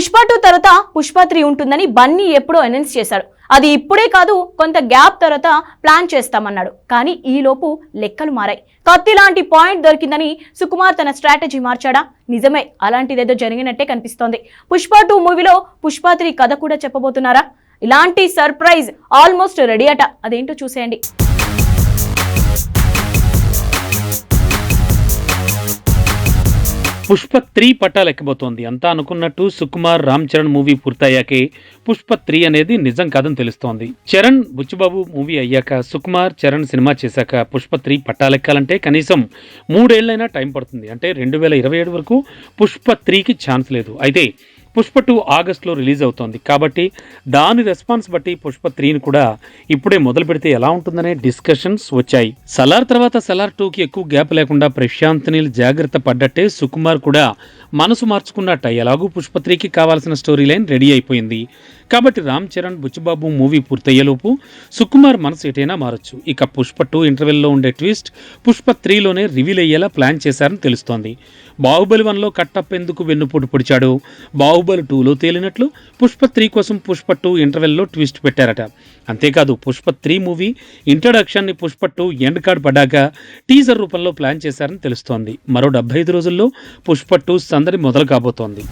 Pushpa two తర్వాత Pushpa three ఉంటుందని బన్నీ ఎప్పుడో అనౌన్స్ చేశాడు. అది ఇప్పుడే కాదు కొంత గ్యాప్ తర్వాత ప్లాన్ చేస్తామన్నాడు. కానీ ఈలోపు లెక్కలు మారాయి. కత్తి లాంటి పాయింట్ దొరికిందని సుకుమార్ తన స్ట్రాటజీ మార్చాడా? నిజమే అలాంటిదేదో జరిగినట్టే కనిపిస్తోంది. పుష్ప టూ మూవీలో పుష్ప త్రీ కథ కూడా చెప్పబోతున్నారా? ఇలాంటి సర్ప్రైజ్ ఆల్మోస్ట్ రెడీ అట. అదేంటో చూసేయండి. పుష్ప త్రీ పట్టాలెక్కబోతోంది. అంతా అనుకున్నట్టు సుకుమార్ రామ్ చరణ్ మూవీ పూర్తయ్యాకే పుష్ప త్రీ అనేది నిజం కాదని తెలుస్తోంది. చరణ్ బుచ్చిబాబు మూవీ అయ్యాక సుకుమార్ చరణ్ సినిమా చేశాక పుష్ప త్రీ పట్టాలెక్కాలంటే కనీసం మూడేళ్ళైనా టైం పడుతుంది. అంటే రెండు వేల ఇరవై ఏడు వరకు పుష్ప త్రీకి ఛాన్స్ లేదు. అయితే పుష్ప టూ ఆగస్టులో రిలీజ్ అవుతోంది. కాబట్టి దాని రెస్పాన్స్ బట్టి పుష్ప త్రీని కూడా ఇప్పుడే మొదలు పెడితే ఎలా ఉంటుందనే డిస్కషన్స్ వచ్చాయి. సలార్ తర్వాత సలార్ టూకి ఎక్కువ గ్యాప్ లేకుండా ప్రశాంత్ నీల్ జాగ్రత్త పడ్డట్టే సుకుమార్ కూడా మనసు మార్చుకున్నట్ట ఎలాగూ పుష్ప త్రీకి కావాల్సిన స్టోరీ లైన్ రెడీ అయిపోయింది. కాబట్టి రామ్ చరణ్ బుచ్చిబాబు మూవీ పూర్తయ్యేలోపు సుకుమార్ మనసు ఎటైనా మారొచ్చు. ఇక పుష్ప టూ ఇంటర్వెల్లో ఉండే ట్విస్ట్ పుష్ప త్రీలోనే రివీల్ అయ్యేలా ప్లాన్ చేశారని తెలుస్తోంది. బాహుబలి వన్లో కట్టప్ ఎందుకు వెన్నుపోటు పొడిచాడు? బాహుబలి టూలో తేలినట్లు పుష్ప త్రీ కోసం పుష్ప టూ ఇంటర్వెల్లో ట్విస్ట్ పెట్టారట. అంతేకాదు పుష్ప త్రీ మూవీ ఇంట్రడక్షన్ని పుష్ప టూ ఎండ్ కార్డ్ పడ్డాక టీజర్ రూపంలో ప్లాన్ చేశారని తెలుస్తోంది. మరో డెబ్బై ఐదు రోజుల్లో పుష్ప టూ సందడి మొదలు కాబోతోంది.